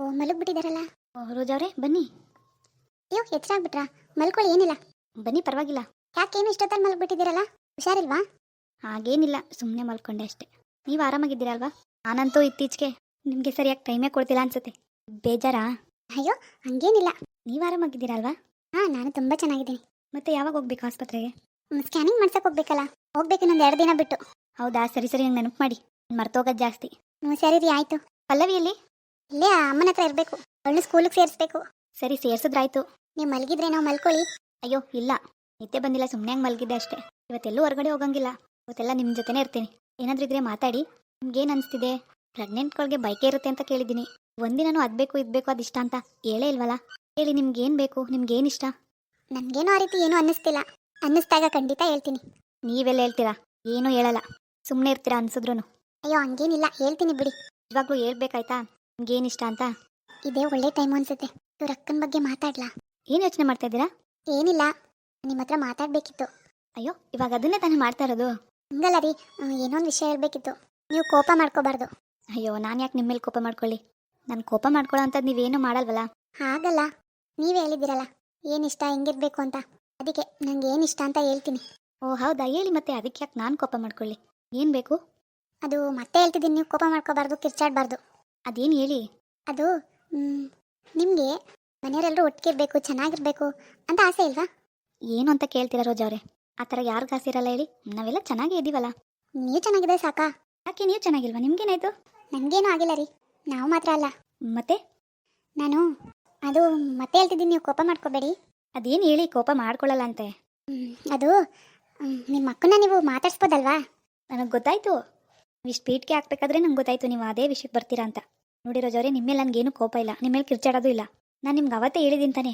ಓ ಮಲಗ್ಬಿಟ್ಟಿದಾರಲ್ಲ? ಓ ಅವರೇ ಬನ್ನಿ. ಅಯ್ಯೋ ಎಚ್ಚರಾಗ್ಬಿಟ್ರಾ ಮಲ್ಕೊಳ್ಳಿ ಏನಿಲ್ಲ. ಬನ್ನಿ ಪರವಾಗಿಲ್ಲ. ಯಾಕೇನು ಇಷ್ಟೊತ್ತಲ್ಲಿ ಮಲಗ್ಬಿಟ್ಟಿದ್ದೀರಲ್ಲ? ಹುಷಾರಿಲ್ವಾ? ಹಾಗೇನಿಲ್ಲ ಸುಮ್ಮನೆ ಮಲ್ಕೊಂಡೆ ಅಷ್ಟೇ. ನೀವು ಆರಾಮಾಗಿದ್ದೀರಲ್ವಾ ನಾನಂತೂ ಇತ್ತೀಚೆಗೆ ನಿಮಗೆ ಸರಿಯಾಗಿ ಟೈಮೇ ಕೊಡ್ತಿಲ್ಲ ಅನ್ಸುತ್ತೆ. ಬೇಜಾರಾ? ಅಯ್ಯೋ ಹಂಗೇನಿಲ್ಲ. ನೀವು ಆರಾಮಾಗಿದ್ದೀರಲ್ವಾ ಹಾಂ ನಾನು ತುಂಬ ಚೆನ್ನಾಗಿದ್ದೀನಿ. ಮತ್ತೆ ಯಾವಾಗ ಹೋಗ್ಬೇಕು ಆಸ್ಪತ್ರೆಗೆ? ಸ್ಕ್ಯಾನಿಂಗ್ ಮಾಡ್ಸಕ್ಕೆ ಹೋಗ್ಬೇಕಲ್ಲ? ಹೋಗ್ಬೇಕು ಇನ್ನೊಂದು ಎರಡು ದಿನ ಬಿಟ್ಟು. ಹೌದಾ ಸರಿ ಸರಿ ನಂಗೆ ನೆನಪು ಮಾಡಿ. ಮರ್ತೋಗೋದು ಜಾಸ್ತಿ. ಹ್ಞೂ ಸರಿ ರೀ ಆಯಿತು. ಪಲ್ಲವಿಯಲ್ಲಿ ಇಲ್ಲೇ ಅಮ್ಮನ ಹತ್ರ ಇರಬೇಕು. ಅವಳನ್ನ ಸ್ಕೂಲಿಗೆ ಸೇರಿಸ್ಬೇಕು. ಸರಿ ಸೇರ್ಸಿದ್ರಾಯ್ತು. ನೀವು ಮಲಗಿದ್ರೆ ನಾವು ಮಲ್ಕೊಳ್ಳಿ. ಅಯ್ಯೋ ಇಲ್ಲ. ನಿದ್ದೆ ಬಂದಿಲ್ಲ ಸುಮ್ಮನೆ ಹಂಗೆ ಮಲಗಿದ್ದೆ ಅಷ್ಟೇ. ಇವತ್ತೆಲ್ಲೂ ಹೊರಗಡೆ ಹೋಗಂಗಿಲ್ಲ. ಇವತ್ತೆಲ್ಲ ನಿಮ್ಮ ಜೊತೆನೇ ಇರ್ತೀನಿ. ಏನಾದ್ರೂ ಇದ್ರೆ ಮಾತಾಡಿ. ನಿಮ್ಗೇನು ಅನಿಸ್ತಿದೆ? ಪ್ರೆಗ್ನೆಂಟ್ಗಳಿಗೆ ಬೈಕೆ ಇರುತ್ತೆ ಅಂತ ಕೇಳಿದ್ದೀನಿ. ಒಂದಿನೂ ಅದು ಬೇಕು ಇದು ಬೇಕು ಅದಿಷ್ಟ ಇಷ್ಟ ಅಂತ ಹೇಳೇ ಇಲ್ವಲ್ಲ? ಹೇಳಿ ನಿಮ್ಗೇನು ಬೇಕು? ನಿಮ್ಗೇನು ಇಷ್ಟ? ನನ್ಗೇನು ಆ ರೀತಿ ಏನೂ ಅನ್ನಿಸ್ತಿಲ್ಲ. ಅನ್ನಿಸ್ದಾಗ ಖಂಡಿತ ಹೇಳ್ತೀನಿ. ನೀವೆಲ್ಲ ಹೇಳ್ತೀರಾ? ಏನೂ ಹೇಳಲ್ಲ. ಸುಮ್ಮನೆ ಇರ್ತೀರಾ ಅನ್ಸಿದ್ರು ಅಯ್ಯೋ ಹಂಗೇನಿಲ್ಲ. ಹೇಳ್ತೀನಿ ಬಿಡಿ. ಇವಾಗಲೂ ಹೇಳ್ಬೇಕಾಯ್ತಾ? ನಿಮ್ಗೇನು ಇಷ್ಟ ಅಂತ? ಇದೇ ಒಳ್ಳೆ ಟೈಮ್ ಅನ್ಸುತ್ತೆ. ಇವ್ರ ಅಕ್ಕನ ಬಗ್ಗೆ ಮಾತಾಡ್ಲಾ? ಏನು ಯೋಚನೆ ಮಾಡ್ತಾ ಇದ್ದೀರಾ? ಏನಿಲ್ಲ. ನಿಮ್ಮ ಹತ್ರ ಮಾತಾಡ್ಬೇಕಿತ್ತು. ಅಯ್ಯೋ ಇವಾಗ ಅದನ್ನೇ ತಾನೇ ಮಾಡ್ತಾ ಇರೋದು? ಹಂಗಲ್ಲ ರೀ. ಏನೋ ಒಂದು ವಿಷಯ ಹೇಳ್ಬೇಕಿತ್ತು. ನೀವು ಕೋಪ ಮಾಡ್ಕೋಬಾರ್ದು. ಅಯ್ಯೋ ನಾನು ಯಾಕೆ ನಿಮ್ಮ ಮೇಲೆ ಕೋಪ ಮಾಡ್ಕೊಳ್ಳಿ? ನಾನು ಕೋಪ ಮಾಡ್ಕೊಳ್ಳೋ ಅಂಥದ್ದು ನೀವೇನು ಮಾಡಲ್ವಲ್ಲ? ಹಾಗಲ್ಲ. ನೀವೇ ಹೇಳಿದ್ದೀರಲ್ಲ. ಏನಿಷ್ಟ ಹೆಂಗಿರ್ಬೇಕು ಅಂತ. ಅದಕ್ಕೆ ನಂಗೆ ಏನಿಷ್ಟ ಅಂತ ಹೇಳ್ತೀನಿ. ಓ ಹೌದಾ? ಹೇಳಿ ಮತ್ತೆ ಅದಕ್ಕೆ ಯಾಕೆ ನಾನು ಕೋಪ ಮಾಡ್ಕೊಳ್ಳಿ? ಏನು ಬೇಕು? ಅದು ಮತ್ತೆ ಹೇಳ್ತಿದ್ದೀನಿ. ನೀವು ಕೋಪ ಮಾಡ್ಕೋಬಾರ್ದು ಕಿರ್ಚಾಡಬಾರ್ದು. ಅದೇನು ಹೇಳಿ? ಅದು ನಿಮಗೆ ಮನೆಯವರೆಲ್ಲರೂ ಒಟ್ಟಿಗೆ ಇರಬೇಕು ಚೆನ್ನಾಗಿರ್ಬೇಕು ಅಂತ ಆಸೆ ಇಲ್ವಾ? ಏನು ಅಂತ ಕೇಳ್ತೀರಾ ರೋಜಾ ಅವರೇ? ಆ ಥರ ಆಸೆ ಇರಲ್ಲ ಹೇಳಿ. ನಾವೆಲ್ಲ ಚೆನ್ನಾಗೇ ಇದ್ದೀವಲ್ಲ. ನೀವು ಚೆನ್ನಾಗಿದೆ ಸಾಕಾ? ಯಾಕೆ ನೀವು ಚೆನ್ನಾಗಿಲ್ವಾ? ನಿಮ್ಗೇನಾಯ್ತು? ನನಗೇನು ಆಗಿಲ್ಲ ರೀ. ನಾವು ಮಾತ್ರ ಅಲ್ಲ. ಮತ್ತೆ? ನಾನು ಅದು ಮತ್ತೆ ಹೇಳ್ತಿದ್ದೀನಿ ನೀವು ಕೋಪ ಮಾಡ್ಕೋಬೇಡಿ. ಅದೇನು ಹೇಳಿ ಕೋಪ ಮಾಡ್ಕೊಳ್ಳಲ್ಲ ಅಂತೆ. ಅದು ನಿಮ್ಮ ಅಕ್ಕನ ನೀವು ಮಾತಾಡ್ಸ್ಬೋದಲ್ವಾ? ನನಗೆ ಗೊತ್ತಾಯ್ತು. ಇಷ್ಟು ಪೀಟ್ಗೆ ಹಾಕ್ಬೇಕಾದ್ರೆ ನಂಗೆ ಗೊತ್ತಾಯ್ತು ನೀವು ಅದೇ ವಿಷಯಕ್ಕೆ ಬರ್ತೀರಾ ಅಂತ. ನೋಡಿ ರೋಜವ್ರೆ ನಿಮ್ಮ ಮೇಲೆ ನನಗೇನು ಕೋಪ ಇಲ್ಲ. ನಿಮ್ಮ ಮೇಲೆ ಕಿರ್ಚಾಡೋದು ಇಲ್ಲ. ನಾನು ನಿಮ್ಗೆ ಅವತ್ತೇ ಹೇಳಿದ್ದೀನಿ ತಾನೆ.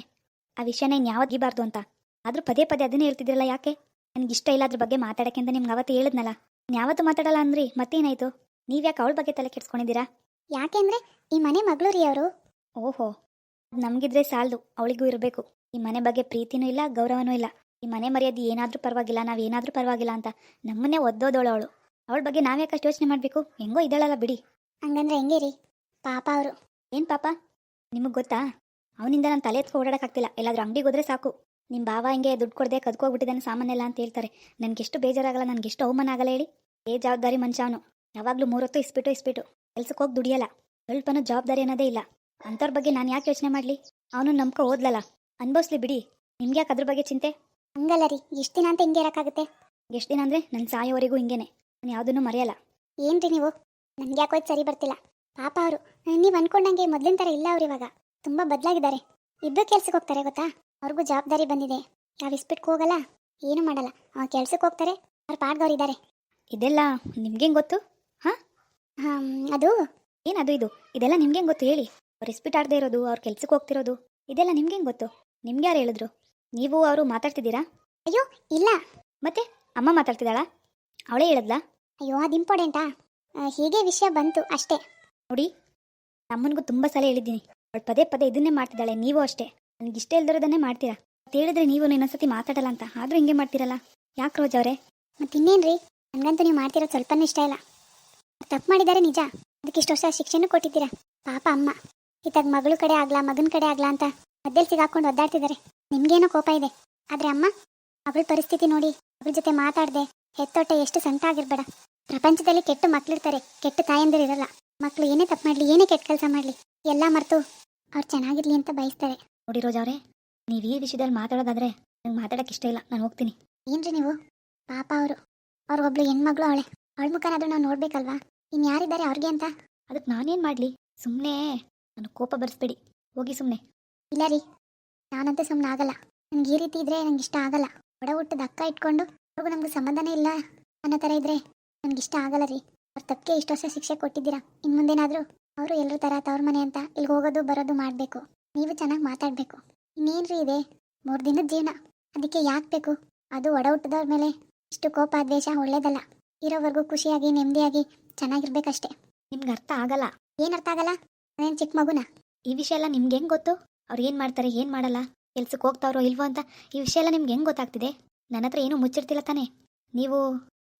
ಆ ವಿಷಯನ ಇನ್ನು ಯಾವತ್ತು ಗೀಬಾರ್ದು ಅಂತ. ಆದರೂ ಪದೇ ಪದೇ ಅದನ್ನೇ ಹೇಳ್ತಿದ್ರಲ್ಲ ಯಾಕೆ? ನನಗೆ ಇಷ್ಟ ಇಲ್ಲ ಅದ್ರ ಬಗ್ಗೆ ಮಾತಾಡೋಕ್ಕೆ ಅಂತ ನಿಮ್ಗೆ ಅವತ್ತೇ ಹೇಳಿದ್ನಲ್ಲ. ನಾನು ಯಾವತ್ತೂ ಮಾತಾಡಲ್ಲ ಅಂದ್ರಿ ಮತ್ತೇನಾಯ್ತು? ನೀವು ಯಾಕೆ ಅವಳ ಬಗ್ಗೆ ತಲೆ ಕೆಡ್ಸ್ಕೊಂಡಿದ್ದೀರಾ? ಯಾಕೆಂದ್ರೆ ಈ ಮನೆ ಮಗಳು ರೀ ಅವರು ಓಹೋ ನಮಗಿದ್ರೆ ಸಾಲದು. ಅವಳಿಗೂ ಇರಬೇಕು. ಈ ಮನೆ ಬಗ್ಗೆ ಪ್ರೀತಿನೂ ಇಲ್ಲ ಗೌರವನೂ ಇಲ್ಲ. ಈ ಮನೆ ಮರ್ಯಾದೆ ಏನಾದರೂ ಪರವಾಗಿಲ್ಲ ನಾವು ಏನಾದರೂ ಪರವಾಗಿಲ್ಲ ಅಂತ ನಮ್ಮನ್ನೇ ಒದ್ದೋದವಳು ಅವಳು. ಅವಳ ಬಗ್ಗೆ ನಾವ್ಯಾಕಷ್ಟು ಯೋಚನೆ ಮಾಡಬೇಕು? ಹೆಂಗೋ ಇದ್ದಾಳಲ್ಲ ಬಿಡಿ. ಹಂಗಂದ್ರೆ ಹೆಂಗೆ ರೀ ಪಾಪ ಅವರು. ಏನು ಪಾಪ? ನಿಮಗೆ ಗೊತ್ತಾ? ಅವನಿಂದ ನಾನು ತಲೆ ಎತ್ಕೊ ಓಡಾಡೋಕ್ಕಾಗ್ತಿಲ್ಲ. ಎಲ್ಲಾದ್ರೂ ಅಂಗಡಿಗೆ ಹೋದ್ರೆ ಸಾಕು. ನಿಮ್ಮ ಬಾವ ಹಿಂಗೆ ದುಡ್ಡು ಕೊಡದೆ ಕದ್ಕೋಗ್ಬಿಟ್ಟಿದ್ದಾನೆ ಎಲ್ಲ ಅಂತ ಹೇಳ್ತಾರೆ. ನನಗೆಷ್ಟು ಬೇಜಾರಾಗಲ್ಲ ನನಗೆಷ್ಟು ಅವಮಾನ ಆಗಲ್ಲ ಹೇಳಿ. ಏ ಜವಾಬ್ದಾರಿ ಮನುಷ್ಯ ಅವನು. ಯಾವಾಗಲೂ ಮೂರೊತ್ತು ಇಸ್ಬಿಟ್ಟು ಇಸ್ಬಿಟ್ಟು. ಕೆಲ್ಸಕ್ಕೆ ಹೋಗಿ ದುಡಿಯಲ್ಲ. ಸ್ವಲ್ಪನೂ ಜವಾಬ್ದಾರಿ ಅನ್ನೋದೇ ಇಲ್ಲ. ಅಂಥವ್ರ ಬಗ್ಗೆ ನಾನು ಯಾಕೆ ಯೋಚನೆ ಮಾಡಲಿ? ಅವನು ನಂಬ್ಕೊ ಓದ್ಲಲ್ಲ ಅನ್ಭವಿಸ್ಲಿ ಬಿಡಿ. ನಿಮ್ಗೆ ಯಾಕೆ ಅದ್ರ ಬಗ್ಗೆ ಚಿಂತೆ? ಹಂಗಲ್ಲ ರೀ. ಎಷ್ಟು ದಿನ ಅಂತ ಹಿಂಗೆ ಇರೋಕ್ಕಾಗುತ್ತೆ. ಎಷ್ಟು ದಿನ ಅಂದರೆ ನನ್ನ ಸಾಯೋವರೆಗೂ ಹಿಂಗೇನೆ. ನಾನು ಯಾವುದನ್ನು ಮರೆಯಲ್ಲ. ಏನ್ರಿ ನೀವು? ನನಗೆ ಯಾಕೋ ಸರಿ ಬರ್ತಿಲ್ಲ. ಪಾಪ ಅವರು. ನೀವು ಅನ್ಕೊಂಡಂಗೆ ಮೊದಲಿನ ಥರ ಇಲ್ಲ ಅವ್ರು ಇವಾಗ. ತುಂಬ ಬದಲಾಗಿದ್ದಾರೆ. ಇಬ್ಬರು ಕೆಲ್ಸಕ್ಕೆ ಹೋಗ್ತಾರೆ ಗೊತ್ತಾ? ಅವ್ರಿಗೂ ಜವಾಬ್ದಾರಿ ಬಂದಿದೆ. ಯಾವ ಇಸ್ಬಿಟ್ಗೆ ಹೋಗಲ್ಲ ಏನು ಮಾಡಲ್ಲ. ಅವ್ರು ಕೆಲ್ಸಕ್ಕೆ ಹೋಗ್ತಾರೆ ಅವ್ರ ಪಾಡ್ದವ್ರು ಇದ್ದಾರೆ ಇದೆಲ್ಲ ನಿಮ್ಗೇನು ಗೊತ್ತು? ಹಾಂ? ಅದು? ಏನದು ಇದು? ಇದೆಲ್ಲ ನಿಮ್ಗೆ ಗೊತ್ತು ಹೇಳಿ. ಅವ್ರು ಇಸ್ಪಿಟ್ ಆಡದೇ ಇರೋದು ಅವ್ರ ಕೆಲ್ಸಕ್ಕೆ ಹೋಗ್ತಿರೋದು ಇದೆಲ್ಲ ನಿಮ್ಗೆ ಗೊತ್ತು? ನಿಮ್ಗೆ ಯಾರು ಹೇಳಿದ್ರು? ನೀವು ಅವರು ಮಾತಾಡ್ತಿದ್ದೀರಾ? ಅಯ್ಯೋ ಇಲ್ಲ. ಮತ್ತೆ? ಅಮ್ಮ ಮಾತಾಡ್ತಿದ್ದಾಳ? ಅವಳೇ ಹೇಳಿದ್ಲಾ? ಅಯ್ಯೋ ಅದು ಇಂಪಾರ್ಟೆಂಟಾ ಹೀಗೆ ವಿಷಯ ಬಂತು ಅಷ್ಟೇ. ನೋಡಿ ನಮ್ಮನಿಗೂ ತುಂಬ ಸಲ ಹೇಳಿದ್ದೀನಿ. ಅವಳು ಪದೇ ಪದೇ ಇದನ್ನೇ ಮಾಡ್ತಿದ್ದಾಳೆ, ನೀವು ಅಷ್ಟೇ. ನನಗೆ ಇಷ್ಟ ಇಲ್ದಿರೋದನ್ನೇ ಮಾಡ್ತೀರಾ? ಮತ್ತೆ ಹೇಳಿದ್ರೆ ನೀವು ಇನ್ನೊಂದ್ಸತಿ ಮಾತಾಡಲ್ಲ ಅಂತ. ಆದರೂ ಹಿಂಗೆ ಮಾಡ್ತೀರಲ್ಲ? ಯಾಕೆ ರೋಜ್ ಅವರೇ? ಮತ್ತೆ ಇನ್ನೇನ್ರಿ? ನನಗಂತೂ ನೀವು ಮಾಡ್ತಿರೋದು ಸ್ವಲ್ಪನೂ ಇಷ್ಟ ಇಲ್ಲ. ತಪ್ಪು ಮಾಡಿದ್ದಾರೆ ನಿಜ. ಅದಕ್ಕೆ ಇಷ್ಟು ವರ್ಷ ಶಿಕ್ಷೆನೂ ಕೊಟ್ಟಿದ್ದೀರಾ? ಪಾಪ ಅಮ್ಮ. ಇತ್ತಾಗ ಮಗಳು ಕಡೆ ಆಗ್ಲಾ, ಮಗನ ಕಡೆ ಆಗ್ಲಾ ಅಂತ ಮಧ್ಯದಲ್ಲಿ ಸಿಗಾಕೊಂಡು ಒದ್ದಾಡ್ತಿದ್ದಾರೆ. ನಿಮ್ಗೇನೋ ಕೋಪ ಇದೆ. ಆದ್ರೆ ಅಮ್ಮ ಅವಳ ಪರಿಸ್ಥಿತಿ ನೋಡಿ ಅವಳ ಜೊತೆ ಮಾತಾಡದೆ, ಹೆತ್ತೊಟ್ಟೆ ಎಷ್ಟು ಸಂತ ಆಗಿರ್ಬೇಡ. ಪ್ರಪಂಚದಲ್ಲಿ ಕೆಟ್ಟ ಮಕ್ಳಿರ್ತಾರೆ, ಕೆಟ್ಟ ತಾಯಂದಿರು ಮಕ್ಳು ಏನೇ ತಪ್ಪು ಮಾಡ್ಲಿ ಏನೇ ಕೆಟ್ಟ ಕೆಲಸ ಮಾಡ್ಲಿ ಎಲ್ಲ ಮರ್ತು ಅವ್ರು ಚೆನ್ನಾಗಿರ್ಲಿ ಅಂತ ಬಯಸ್ತಾರೆ. ನೋಡಿ ರೋಜ್ ಅವರೇ ನೀವು ಈ ವಿಷಯದಲ್ಲಿ ಮಾತಾಡೋದಾದ್ರೆ ನಂಗೆ ಮಾತಾಡೋಕೆ ಇಷ್ಟ ಇಲ್ಲ ನಾನು ಹೋಗ್ತೀನಿ. ಏನ್ರಿ ನೀವು? ಪಾಪ ಅವರು. ಅವ್ರಿಗೊಬ್ಳು ಹೆಣ್ಮಗಳು ಅವಳೆ. ಅವಳ ಮುಖನಾದ್ರೂ ನಾವು ನೋಡ್ಬೇಕಲ್ವಾ? ಇನ್ಯಾರಿದ್ದಾರೆ ಅವ್ರಿಗೆ ಅಂತ? ಅದಕ್ಕೆ ನಾನೇನು ಮಾಡಲಿ? ಸುಮ್ಮನೆ ನನ್ನ ಕೋಪ ಬರೆಸ್ಬೇಡಿ. ಹೋಗಿ ಸುಮ್ಮನೆ ಇಲ್ಲ ರೀ ನಾನಂತೂ ಸುಮ್ಮನೆ ಆಗಲ್ಲ. ನನಗೆ ಈ ರೀತಿ ಇದ್ರೆ ನಂಗೆ ಇಷ್ಟ ಆಗಲ್ಲ. ಒಡ ಹುಟ್ಟದ ಅಕ್ಕ ಇಟ್ಕೊಂಡು ಅವ್ರಿಗೂ ನಮ್ಗೆ ಸಂಬಂಧನೇ ಇಲ್ಲ ಅನ್ನೋ ಥರ ಇದ್ರೆ ನನಗೆ ಇಷ್ಟ ಆಗಲ್ಲ ರೀ. ಅವ್ರ ತಪ್ಪಿಗೆ ಇಷ್ಟು ಶಿಕ್ಷೆ ಕೊಟ್ಟಿದ್ದೀರಾ? ಇನ್ನು ಮುಂದೇನಾದರೂ? ಅವರು ಎಲ್ಲರ ಥರ ತವ್ರ ಮನೆ ಅಂತ ಇಲ್ಲಿ ಹೋಗೋದು ಬರೋದು ಮಾಡಬೇಕು. ನೀವು ಚೆನ್ನಾಗಿ ಮಾತಾಡಬೇಕು. ಇನ್ನೇನ್ರಿ ಇದೆ? ಮೂರು ದಿನದ ಜೀವನ. ಅದಕ್ಕೆ ಯಾಕೆ ಬೇಕು? ಅದು ಒಡ ಹುಟ್ಟದವ್ರ ಮೇಲೆ ಇಷ್ಟು ಕೋಪ, ದ್ವೇಷ ಒಳ್ಳೇದಲ್ಲ. ಇರೋವರೆಗೂ ಖುಷಿಯಾಗಿ, ನೆಮ್ಮದಿಯಾಗಿ ಚೆನ್ನಾಗಿರ್ಬೇಕಷ್ಟೇ. ನಿಮ್ಗೆ ಅರ್ಥ ಆಗಲ್ಲ. ಏನು ಅರ್ಥ ಆಗಲ್ಲ? ಅದೇನು ಚಿಕ್ಕ ಮಗುನ? ಈ ವಿಷಯ ಎಲ್ಲ ನಿಮ್ಗೆ ಹೆಂಗೆ ಗೊತ್ತು? ಅವ್ರು ಏನು ಮಾಡ್ತಾರೆ, ಏನು ಮಾಡಲ್ಲ? ಕೆಲ್ಸಕ್ಕೆ ಹೋಗ್ತಾವ್ರೋ ಇಲ್ವೋ ಅಂತ ಈ ವಿಷಯ ಎಲ್ಲ ನಿಮ್ಗೆ ಹೆಂಗೆ ಗೊತ್ತಾಗ್ತಿದೆ? ನನ್ನ ಹತ್ರ ಏನೂ ಮುಚ್ಚಿರ್ತಿಲ್ಲ ತಾನೇ. ನೀವು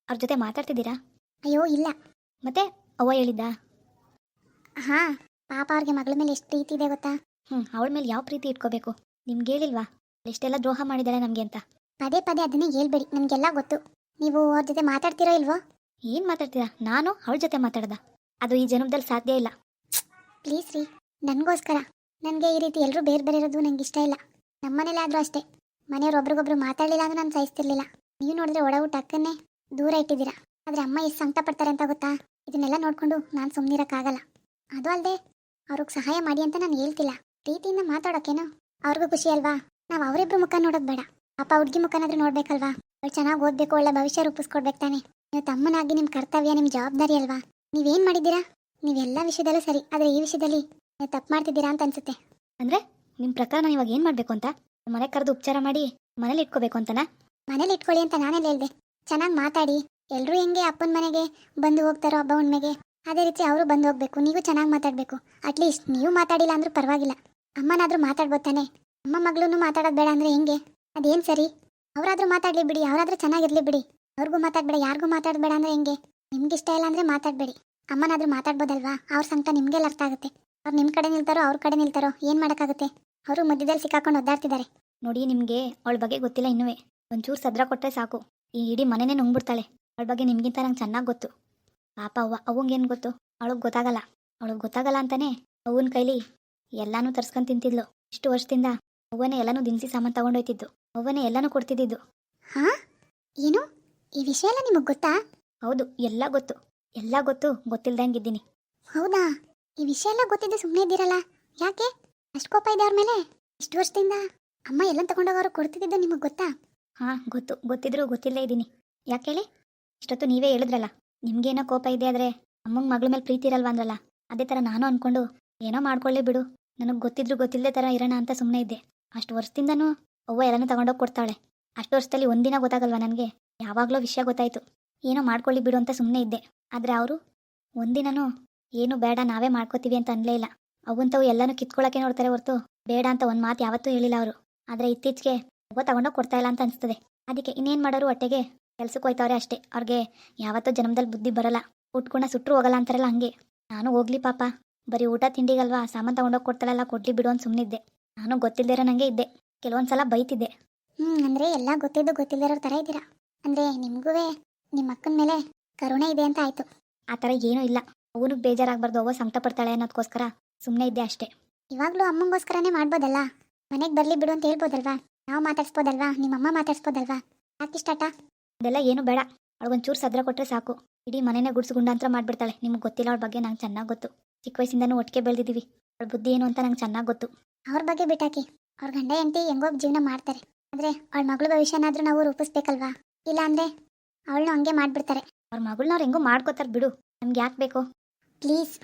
ಅವ್ರ ಜೊತೆ ಮಾತಾಡ್ತಿದ್ದೀರಾ? ಅಯ್ಯೋ ಇಲ್ಲ. ಮತ್ತೆ ಅವ್ವ ಹೇಳಿದ್ದ? ಹಾಂ ಪಾಪ ಅವ್ರಿಗೆ ಮಗಳ ಮೇಲೆ ಎಷ್ಟು ಪ್ರೀತಿ ಇದೆ ಗೊತ್ತಾ? ಹ್ಞೂ ಅವಳ ಮೇಲೆ ಯಾವ ಪ್ರೀತಿ ಇಟ್ಕೋಬೇಕು? ನಿಮ್ಗೆ ಹೇಳಿಲ್ವಾ? ಎಷ್ಟೆಲ್ಲ ದ್ರೋಹ ಮಾಡಿದ್ದಾಳೆ ನಮಗೆ ಅಂತ. ಪದೇ ಪದೇ ಅದನ್ನೇ ಹೇಳ್ಬೇಡಿ ನಮ್ಗೆಲ್ಲ ಗೊತ್ತು. ನೀವು ಅವ್ರ ಜೊತೆ ಮಾತಾಡ್ತಿರೋ ಇಲ್ವೋ? ಏನು ಮಾತಾಡ್ತೀರಾ? ನಾನು ಅವಳ ಜೊತೆ ಮಾತಾಡ್ದ. ಅದು ಈ ಜನ್ಮದಲ್ಲಿ ಸಾಧ್ಯ ಇಲ್ಲ. ಪ್ಲೀಸ್ ರೀ ನನಗೋಸ್ಕರ. ನನಗೆ ಈ ರೀತಿ ಎಲ್ಲರೂ ಬೇರೆ ಬೇರೆ ಇರೋದು ನಂಗೆ ಇಷ್ಟ ಇಲ್ಲ. ನಮ್ಮನೇಲಾದರೂ ಅಷ್ಟೇ. ಮನೆಯವ್ರು ಒಬ್ರಿಗೊಬ್ರು ಮಾತಾಡಲಿಲ್ಲ ಅಂದ್ರೆ ನಾನು ಸಹಿಸ್ತಿರ್ಲಿಲ್ಲ. ನೀವು ನೋಡಿದ್ರೆ ಒಡ ಟಕ್ಕನ್ನೇ ದೂರ ಇಟ್ಟಿದ್ದೀರಾ. ಆದರೆ ಅಮ್ಮ ಎಷ್ಟು ಸಂಕಟ ಪಡ್ತಾರೆ ಅಂತ ಗೊತ್ತಾ? ಇದನ್ನೆಲ್ಲ ನೋಡಿಕೊಂಡು ನಾನು ಸುಮ್ಮನಿರೋಕ್ಕಾಗಲ್ಲ ಅದು ಅಲ್ಲದೆ ಅವ್ರಿಗೆ ಸಹಾಯ ಮಾಡಿ ಅಂತ ನಾನು ಹೇಳ್ತಿಲ್ಲ. ಪ್ರೀತಿಯಿಂದ ಮಾತಾಡೋಕೇನೋ? ಅವ್ರಿಗೂ ಖುಷಿ ಅಲ್ವಾ? ನಾವು ಅವರಿಬ್ರು ಮುಖ ನೋಡೋದು ಬೇಡ. ಪಾಪ ಹುಡುಗಿ ಮುಖನಾದ್ರೂ ನೋಡ್ಬೇಕಲ್ವಾ? ಅವ್ಳು ಚೆನ್ನಾಗಿ ಓದಬೇಕು ಒಳ್ಳೆ ಭವಿಷ್ಯ ರೂಪಿಸ್ಕೊಡ್ಬೇಕು ತಾನೆ. ನೀವು ತಮ್ಮನಾಗಿ ನಿಮ್ಮ ಕರ್ತವ್ಯ ನಿಮ್ಮ ಜವಾಬ್ದಾರಿ ಅಲ್ವಾ? ನೀವೇನು ಮಾಡಿದ್ದೀರಾ? ನೀವೆಲ್ಲ ವಿಷಯದಲ್ಲೂ ಸರಿ ಆದರೆ ಈ ವಿಷಯದಲ್ಲಿ ನೀವು ತಪ್ಪು ಮಾಡ್ತಿದ್ದೀರಾ ಅಂತ ಅನ್ಸುತ್ತೆ. ನಿಮ್ಮ ಪ್ರಕಾರ ನಾನು ಇವಾಗ ಏನು ಮಾಡಬೇಕು ಅಂತ? ಮನೆ ಕರೆದು ಉಪಚಾರ ಮಾಡಿ ಮನೇಲಿ ಇಟ್ಕೋಬೇಕು ಅಂತನಾ? ಮನೇಲಿ ಇಟ್ಕೊಳ್ಳಿ ಅಂತ ನಾನೇ ಹೇಳ್ದೆ. ಚೆನ್ನಾಗಿ ಮಾತಾಡಿ ಎಲ್ಲರೂ ಹೆಂಗೆ ಅಪ್ಪನ ಮನೆಗೆ ಬಂದು ಹೋಗ್ತಾರೋ ಹಬ್ಬ ಹುಣ್ಣಿಮೆಗೆ ಅದೇ ರೀತಿ ಅವರು ಬಂದು ಹೋಗ್ಬೇಕು, ನೀವು ಚೆನ್ನಾಗಿ ಮಾತಾಡಬೇಕು. ಅಟ್ಲೀಸ್ಟ್ ನೀವು ಮಾತಾಡಿಲ್ಲ ಅಂದರೂ ಪರವಾಗಿಲ್ಲ. ಅಮ್ಮನಾದರೂ ಮಾತಾಡ್ಬೋದು ತಾನೆ? ಅಮ್ಮ ಮಗಳೂ ಮಾತಾಡೋದು ಬೇಡ ಅಂದರೆ ಹೆಂಗೆ? ಅದೇನು ಸರಿ? ಅವರಾದರೂ ಮಾತಾಡ್ಲಿ ಬಿಡಿ, ಅವರಾದ್ರೂ ಚೆನ್ನಾಗಿರಲಿ ಬಿಡಿ. ಅವ್ರಿಗೂ ಮಾತಾಡಬೇಡ, ಯಾರಿಗೂ ಮಾತಾಡಬೇಡ ಅಂದರೆ ಹೆಂಗೆ? ನಿಮ್ಗೆ ಇಷ್ಟ ಇಲ್ಲ ಅಂದರೆ ಮಾತಾಡಬೇಡಿ. ಅಮ್ಮನಾದರೂ ಮಾತಾಡ್ಬೋದಲ್ವಾ? ಅವ್ರ ಸಂಕಟ ನಿಮಗೆಲ್ಲ ಅರ್ಥ ಆಗುತ್ತೆ. ಅವ್ರು ನಿಮ್ಮ ಕಡೆ ನಿಲ್ತಾರೋ, ಅವ್ರ ಕಡೆ ನಿಲ್ತಾರೋ, ಏನು ಮಾಡೋಕ್ಕಾಗುತ್ತೆ? ಅವರು ಮಧ್ಯದಲ್ಲಿ ಸಿಕ್ಕಾಕೊಂಡು ಒದ್ದಾಡ್ತಿದ್ದಾರೆ. ನೋಡಿ ನಿಮಗೆ ಅವಳ ಬಗ್ಗೆ ಗೊತ್ತಿಲ್ಲ ಇನ್ನೂ ಒಂಚೂರು ಸದ್ರ ಕೊಟ್ಟರೆ ಸಾಕು. ಈ ಇಡೀ ಮನೆನೇ ನುಂಗ್ಬಿಡ್ತಾಳೆ. ಅವಳ ಬಗ್ಗೆ ನಿಮ್ಗಿಂತ ನಂಗೆ ಚೆನ್ನಾಗಿ ಗೊತ್ತು. ಪಾಪ ಅವ್ವ ಅವಂಗೇನು ಗೊತ್ತು? ಅವಳಿಗೆ ಗೊತ್ತಾಗಲ್ಲ. ಅವಳಿಗೆ ಗೊತ್ತಾಗಲ್ಲ ಅಂತಾನೆ ಅವನ ಕೈಲಿ ಎಲ್ಲಾನು ತರ್ಸ್ಕೊಂಡು ತಿಂತಿದ್ಲು. ಇಷ್ಟು ವರ್ಷದಿಂದ ಅವ್ವನೇ ಎಲ್ಲನೂ ದಿನಸಿ ಸಾಮಾನು ತಗೊಂಡೋಯ್ತಿದ್ದು ಅವ್ವನೇ ಎಲ್ಲನೂ ಕೊಡ್ತಿದ್ದಿದ್ದು. ಹಾ? ಏನು? ಈ ವಿಷಯ ಎಲ್ಲ ನಿಮಗೆ ಗೊತ್ತಾ? ಹೌದು ಎಲ್ಲ ಗೊತ್ತು. ಎಲ್ಲ ಗೊತ್ತು ಗೊತ್ತಿಲ್ದಂಗಿದ್ದೀನಿ ಹೌದಾ? ಈ ವಿಷಯ ಎಲ್ಲ ಗೊತ್ತಿದ್ದು ಸುಮ್ಮನೆ ಇದ್ದೀರಲ್ಲ? ಯಾಕೆ? ಅಷ್ಟು ಕೋಪ ಇದೆ ಅವ್ರ ಮೇಲೆ? ಇಷ್ಟು ವರ್ಷದಿಂದ ಅಮ್ಮ ಎಲ್ಲ ತಗೊಂಡೋಗವ್ರು ಕೊಡ್ತಿದ್ದು ನಿಮಗೆ ಗೊತ್ತಾ? ಹಾ ಗೊತ್ತು. ಗೊತ್ತಿದ್ರು ಗೊತ್ತಿಲ್ಲೇ ಇದ್ದೀನಿ. ಯಾಕೆ ಹೇಳಿ? ಇಷ್ಟೊತ್ತು ನೀವೇ ಹೇಳಿದ್ರಲ್ಲ, ನಿಮ್ಗೇನೋ ಕೋಪ ಇದೆ ಆದರೆ ಅಮ್ಮಂಗೆ ಮಗಳ ಮೇಲೆ ಪ್ರೀತಿ ಇರಲ್ವಾ ಅಂದ್ರಲ್ಲ, ಅದೇ ಥರ ನಾನು ಅಂದ್ಕೊಂಡು ಏನೋ ಮಾಡ್ಕೊಳ್ಳಿ ಬಿಡು, ನನಗೆ ಗೊತ್ತಿದ್ರು ಗೊತ್ತಿಲ್ಲದೆ ಥರ ಇರೋಣ ಅಂತ ಸುಮ್ಮನೆ ಇದ್ದೆ. ಅಷ್ಟು ವರ್ಷದಿಂದನೂ ಅವ್ವ ಎಲ್ಲನೂ ತಗೊಂಡೋಗಿ ಕೊಡ್ತಾಳೆ. ಅಷ್ಟು ವರ್ಷದಲ್ಲಿ ಒಂದಿನ ಗೊತ್ತಾಗಲ್ವಾ ನನಗೆ? ಯಾವಾಗಲೋ ವಿಷಯ ಗೊತ್ತಾಯಿತು. ಏನೋ ಮಾಡ್ಕೊಳ್ಳಿ ಬಿಡು ಅಂತ ಸುಮ್ಮನೆ ಇದ್ದೆ. ಆದರೆ ಅವರು ಒಂದಿನನೂ ಏನು ಬೇಡ, ನಾವೇ ಮಾಡ್ಕೋತೀವಿ ಅಂತ ಅನ್ಲೇ ಇಲ್ಲ. ಅವಂತವು ಎಲ್ಲನೂ ಕಿತ್ಕೊಳ್ಳೋಕೆ ನೋಡ್ತಾರೆ ಹೊರತು, ಬೇಡ ಅಂತ ಒಂದು ಮಾತು ಯಾವತ್ತೂ ಹೇಳಿಲ್ಲ ಅವರು. ಆದರೆ ಇತ್ತೀಚೆಗೆ ಅವ್ವ ತಗೊಂಡೋಗಿ ಕೊಡ್ತಾಯಿಲ್ಲ ಅಂತ ಅನಿಸ್ತದೆ. ಅದಕ್ಕೆ ಇನ್ನೇನು ಮಾಡೋರು ಹೊಟ್ಟೆಗೆ? ಕೆಲ್ಸಕ್ಕೆ ಹೋಯ್ತವ್ರೆ ಅಷ್ಟೇ. ಅವ್ರಿಗೆ ಯಾವತ್ತೂ ಜನ್ಮದಲ್ಲಿ ಬುದ್ಧಿ ಬರಲ್ಲ. ಉಟ್ಕೊಂಡ ಸುಟ್ಟರು ಹೋಗಲ್ಲ ಅಂತಾರಲ್ಲ ಹಂಗೆ. ನಾನು ಹೋಗ್ಲಿ ಪಾಪ. ಬರೀ ಊಟ ತಿಂಡಿಗಲ್ವಾ? ಸಾಮಾನು ತಗೊಂಡೋಗಿ ಕೊಡ್ತಾಳಲ್ಲ ಕೊಡ್ಲಿ ಬಿಡು ಅಂತ ಸುಮ್ಮನಿದ್ದೆ ನಾನು ಗೊತ್ತಿಲ್ಲದಿರೋ ನನಗೆ ಇದ್ದೆ. ಕೆಲವೊಂದು ಸಲ ಬೈತಿದ್ದೆ. ಹ್ಞೂ ಅಂದರೆ ಎಲ್ಲ ಗೊತ್ತಿದ್ದು ಗೊತ್ತಿಲ್ಲದಿರೋ ಥರ ಇದ್ದೀರಾ? ಅಂದರೆ ನಿಮಗೂ ನಿಮ್ಮ ಅಕ್ಕನ ಮೇಲೆ ಕರುಣೆ ಇದೆ ಅಂತ ಆಯಿತು. ಆ ಥರ ಏನೂ ಇಲ್ಲ. ಅವನು ಬೇಜಾರಾಗಬಾರ್ದು ಅವ್ವ ಸಂಕಟ ಪಡ್ತಾಳೆ ಅನ್ನೋದಕ್ಕೋಸ್ಕರ ಸುಮ್ಮನೆ ಇದ್ದೆ ಅಷ್ಟೇ. ಇವಾಗಲೂ ಅಮ್ಮಂಗೋಸ್ಕರನೇ ಮಾಡ್ಬೋದಲ್ಲ ಮನೆಗೆ ಬರಲಿ ಬಿಡು ಅಂತ ಹೇಳ್ಬೋದಲ್ವಾ? ನಾವು ಮಾತಾಡ್ಸ್ಬೋದಲ್ವಾ? ನಿಮ್ಮಮ್ಮ ಮಾತಾಡ್ಸ್ಬೋದಲ್ವಾ? ಯಾಕಿಷ್ಟಾಟ ಅದೆಲ್ಲ ಏನು ಬೇಡ. ಅವಳಿಗೊಂಚೂರು ಸದ್ರ ಕೊಟ್ಟರೆ ಸಾಕು. ಇಡೀ ಮನೆನೇ ಗುಡ್ಸು ಗುಂಡಾಂತರ ಮಾಡ್ಬಿಡ್ತಾಳೆ. ನಿಮ್ಗೆ ಗೊತ್ತಿಲ್ಲ ಅವಳ ಬಗ್ಗೆ ನಂಗೆ ಚೆನ್ನಾಗಿ ಗೊತ್ತು. ಚಿಕ್ಕ ವಯಸ್ಸಿಂದನೂ ಒಟ್ಟಿಗೆ ಬೆಳೆದಿದ್ದೀವಿ ಅವ್ಳ ಬುದ್ಧಿ ಏನು ಅಂತ ನಂಗೆ ಚೆನ್ನಾಗಿ ಗೊತ್ತು. ಅವ್ರ ಬಗ್ಗೆ ಬಿಟ್ಟಾಕಿ. ಅವ್ರ ಗಂಡ ಹೆಂಡತಿ ಹೆಂಗೋ ಜೀವನ ಮಾಡ್ತಾರೆ. ಆದರೆ ಅವ್ಳ ಮಗಳ ಭವಿಷ್ಯನಾದರೂ ನಾವು ರೂಪಿಸ್ಬೇಕಲ್ವಾ? ಇಲ್ಲ ಅಂದರೆ ಅವಳನ್ನೂ ಹಂಗೆ ಮಾಡಿಬಿಡ್ತಾರೆ. ಅವ್ರ ಮಗಳನ್ನ ಅವ್ರು ಹೆಂಗೋ ಮಾಡ್ಕೋತಾರೆ ಬಿಡು. ನಮ್ಗೆ ಯಾಕೆ ಬೇಕು? ಪ್ಲೀಸ್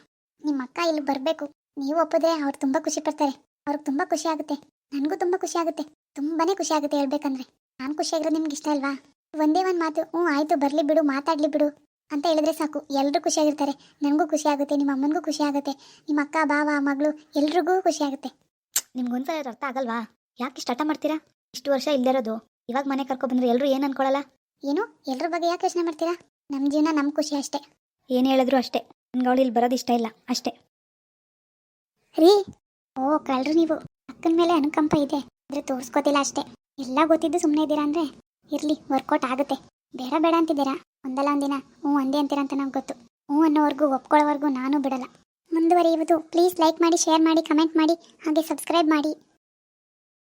ನಿಮ್ಮ ಅಕ್ಕ ಇಲ್ಲಿ ಬರಬೇಕು. ನೀವು ಒಪ್ಪಿದ್ರೆ ಅವ್ರು ತುಂಬ ಖುಷಿ ಪಡ್ತಾರೆ. ಅವ್ರಿಗೆ ತುಂಬ ಖುಷಿ ಆಗುತ್ತೆ. ನನಗೂ ತುಂಬ ಖುಷಿ ಆಗುತ್ತೆ. ತುಂಬಾನೇ ಖುಷಿ ಆಗುತ್ತೆ ಹೇಳ್ಬೇಕಂದ್ರೆ. ನಾನು ಖುಷಿಯಾಗಿರೋದು ನಿಮ್ಗೆ ಇಷ್ಟ ಅಲ್ವಾ? ಒಂದೇ ಒಂದು ಮಾತು, ಹ್ಞೂ, ಆಯಿತು, ಬರಲಿ ಬಿಡು, ಮಾತಾಡಲಿ ಬಿಡು ಅಂತ ಹೇಳಿದ್ರೆ ಸಾಕು. ಎಲ್ಲರೂ ಖುಷಿಯಾಗಿರ್ತಾರೆ. ನನಗೂ ಖುಷಿ ಆಗುತ್ತೆ ನಿಮ್ಮ ಅಮ್ಮನಿಗೂ ಖುಷಿ ಆಗುತ್ತೆ ನಿಮ್ಮ ಅಕ್ಕ ಬಾವ ಮಗಳು, ಎಲ್ರಿಗೂ ಖುಷಿ ಆಗುತ್ತೆ ನಿಮ್ಗೊಂದ್ಸಲ ಅರ್ಥ ಆಗಲ್ವಾ? ಯಾಕೆ ಇಷ್ಟ ಹಠ ಮಾಡ್ತೀರಾ? ಇಷ್ಟು ವರ್ಷ ಇರೋದು. ಇವಾಗ ಮನೆ ಕರ್ಕೊ ಬಂದ್ರೆ ಎಲ್ಲರೂ ಏನು ಅನ್ಕೊಳ್ಳಲ್ಲ ಏನು? ಎಲ್ಲರ ಬಗ್ಗೆ ಯಾಕೆ ಯೋಚನೆ ಮಾಡ್ತೀರಾ? ನಮ್ಮ ಜೀವನ ನಮ್ಮ ಖುಷಿ ಅಷ್ಟೇ. ಏನು ಹೇಳಿದ್ರು ಅಷ್ಟೇ. ನನ್ಗೆ ಅವಳು ಇಲ್ಲಿ ಬರೋದು ಇಷ್ಟ ಇಲ್ಲ. ಅಷ್ಟೇ. ರೀ, ಓ, ಕಳ್ರು ನೀವು. ಅಕ್ಕನ ಮೇಲೆ ಅನುಕಂಪ ಇದೆ. ಆದರೆ ತೋರಿಸ್ಕೋತಿಲ್ಲ ಅಷ್ಟೇ. ಎಲ್ಲ ಗೊತ್ತಿದ್ದು ಸುಮ್ಮನೆ ಇದ್ದೀರಾ ಅಂದರೆ? ಇರಲಿ ವರ್ಕೌಟ್ ಆಗುತ್ತೆ. ಬೇಡ ಬೇಡ ಅಂತಿದ್ದೀರಾ? ಒಂದಲ್ಲ ಒಂದಿನ, ಹ್ಞೂ ಅಂದೇ ಅಂತೀರಾ ಅಂತ ನಂಗೆ ಗೊತ್ತು. ಹ್ಞೂ ಅನ್ನೋವರೆಗೂ, ಒಪ್ಕೊಳ್ಳೋವರೆಗೂ ನಾನು ಬಿಡಲ್ಲ. ಮುಂದುವರಿಯುವುದು ಪ್ಲೀಸ್ ಲೈಕ್ ಮಾಡಿ ಶೇರ್ ಮಾಡಿ ಕಮೆಂಟ್ ಮಾಡಿ, ಹಾಗೆ ಸಬ್ಸ್ಕ್ರೈಬ್ ಮಾಡಿ.